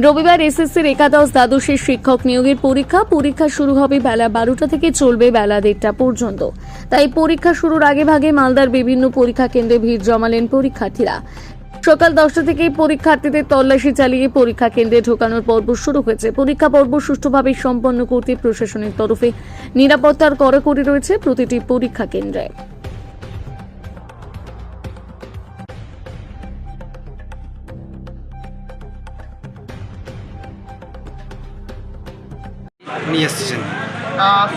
রবিবার এসএসসির একাদশ দ্বাদশের শিক্ষক নিয়োগের পরীক্ষা। পরীক্ষা শুরু হবে বেলা বারোটা থেকে চলবে বেলা দেড়টা পর্যন্ত। তাই পরীক্ষা শুরুর আগে ভাগে মালদার বিভিন্ন পরীক্ষা কেন্দ্রে ভিড় জমালেন পরীক্ষার্থীরা। সকাল দশটা থেকেই পরীক্ষার্থীদের তল্লাশি চালিয়ে পরীক্ষা কেন্দ্রে ঢোকানোর পর্ব শুরু হয়েছে। পরীক্ষা পর্ব সুষ্ঠুভাবে সম্পন্ন করতে প্রশাসনের তরফে নিরাপত্তার কড়াকড়ি রয়েছে প্রতিটি পরীক্ষা কেন্দ্রে। নিয়ে এসেছেন।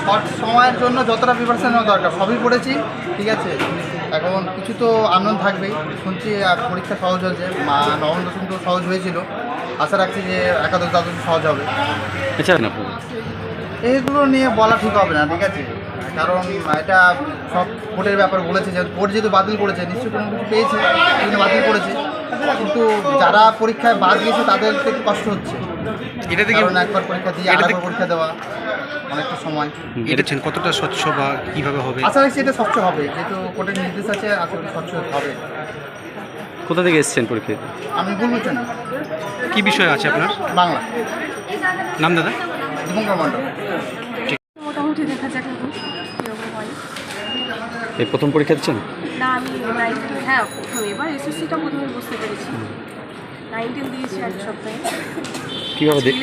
শর্ট সময়ের জন্য যতটা প্রিপারেশন নেওয়া দরকার সবই পড়েছি ঠিক আছে? এখন কিছু তো আনন্দ থাকবেই। শুনছি আর পরীক্ষা সহজ হয়েছে মা নবম দশম তো সহজ হয়েছিল। আশা রাখছি যে একাদশ দ্বাদশ সহজ হবে। আচ্ছা না এইগুলো নিয়ে বলা ঠিক হবে না ঠিক আছে? কারণ এটা সব কোর্টের ব্যাপার বলেছে যে কোর্ট যেহেতু বাতিল করেছে নিশ্চয়ই কোনো কিছু পেয়েছে বাতিল করেছে। কিন্তু যারা পরীক্ষায় বাদ গিয়েছে তাদের একটু কষ্ট হচ্ছে। এটা থেকে কারণ একবার পরীক্ষা দিয়ে এটা আরেকবার পরীক্ষা দেওয়া অনেকটা সময়। এটা কতটা স্বচ্ছ বা কীভাবে হবে? আশা রাখছি এটা স্বচ্ছ হবে। যেহেতু কোর্টের নির্দেশ আছে আশা করি স্বচ্ছ হবে। কোথা থেকে এসেছেন পরীক্ষা? আমি বলবুছেন কি বিষয় আছে আপনার? বাংলা। নাম দাদা? দীপঙ্কর মণ্ডল। মোটামুটি দেখা যাক হয়। এই প্রথম পরীক্ষা দিচ্ছেন? না আমি হ্যাঁ প্রথম। এবার এসএসসিটা প্রথমে বুঝতে পেরেছি। নাইনটিন দিয়েছি এক সপ্তাহে। কীভাবে দেখ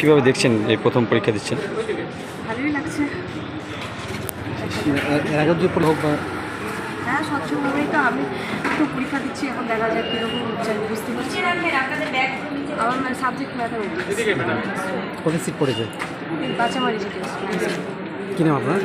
কীভাবে দেখছেন এই প্রথম পরীক্ষা দিচ্ছেন? ভালোই লাগছে। হ্যাঁ স্বচ্ছভাবেই তো আমি একটু পরীক্ষা দিচ্ছি এখন দেখা যাক কীরকম হচ্ছে আমি বুঝতে পারছি আমার মানে সাবজেক্ট সিট পড়েছে? কী নাম আপনার?